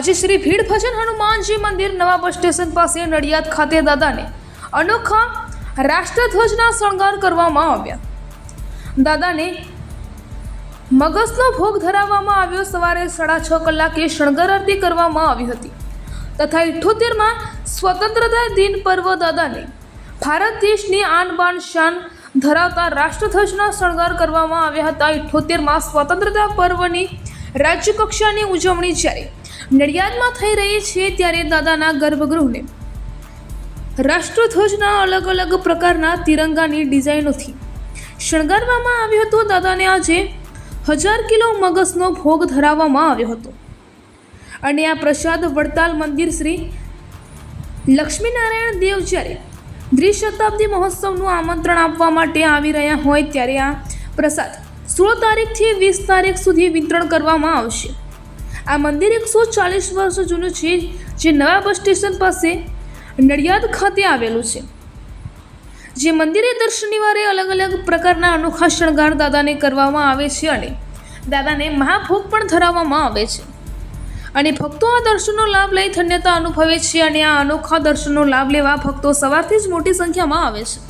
આજે શ્રી ભીડ ભજન હનુમાનજી મંદિર નવા બસ સ્ટેશન પાસે નડિયાદ ખાતે દાદાને અનોખા રાષ્ટ્રધ્વજના શણગાર કરવામાં આવ્યા. દાદાને મગજનો ભોગ ધરાવવામાં આવ્યો. સવારે સાડા છ કલાકે શણગાર આરતી કરવામાં આવી હતી. તથા ઇઠ્ઠોતેરમાં સ્વતંત્રતા દિન પર્વ દાદાને ભારત દેશની આનબાન શાન ધરાવતા રાષ્ટ્રધ્વજના શણગાર કરવામાં આવ્યા હતા. ઇઠ્ઠોતેરમાં સ્વતંત્રતા પર્વની રાજ્યકક્ષાની ઉજવણી જ્યારે નડિયાદમાં થઈ રહી છે ત્યારે દાદાના ગર્ભગૃહને. રાષ્ટ્રધ્વજના અલગ અલગ પ્રકારના તિરંગાની ડિઝાઇનોથી શણગારવામાં આવ્યો હતો દાદાને આજે હજાર કિલો મગજનો ભોગ ધરાવવામાં આવ્યો હતો. અને આ પ્રસાદ વડતાલ મંદિર શ્રી લક્ષ્મીનારાયણ દેવ જ્યારે દ્વિશતાબ્દી મહોત્સવનું આમંત્રણ આપવા માટે આવી રહ્યા હોય ત્યારે આ પ્રસાદ સોળ તારીખથી વીસ તારીખ સુધી વિતરણ કરવામાં આવશે. આ મંદિર એકસો ચાલીસ વર્ષ જૂનું છે, જે નવા બસ સ્ટેશન પાસે નડિયાદ ખાતે આવેલું છે. જે મંદિરે દર શનિવારે અલગ અલગ પ્રકારના અનોખા શણગાર દાદાને કરવામાં આવે છે અને દાદાને મહાભોગ પણ ધરાવવામાં આવે છે. અને ભક્તો આ દર્શનનો લાભ લઈ ધન્યતા અનુભવે છે અને આ અનોખા દર્શનનો લાભ લેવા ભક્તો સવારથી જ મોટી સંખ્યામાં આવે છે.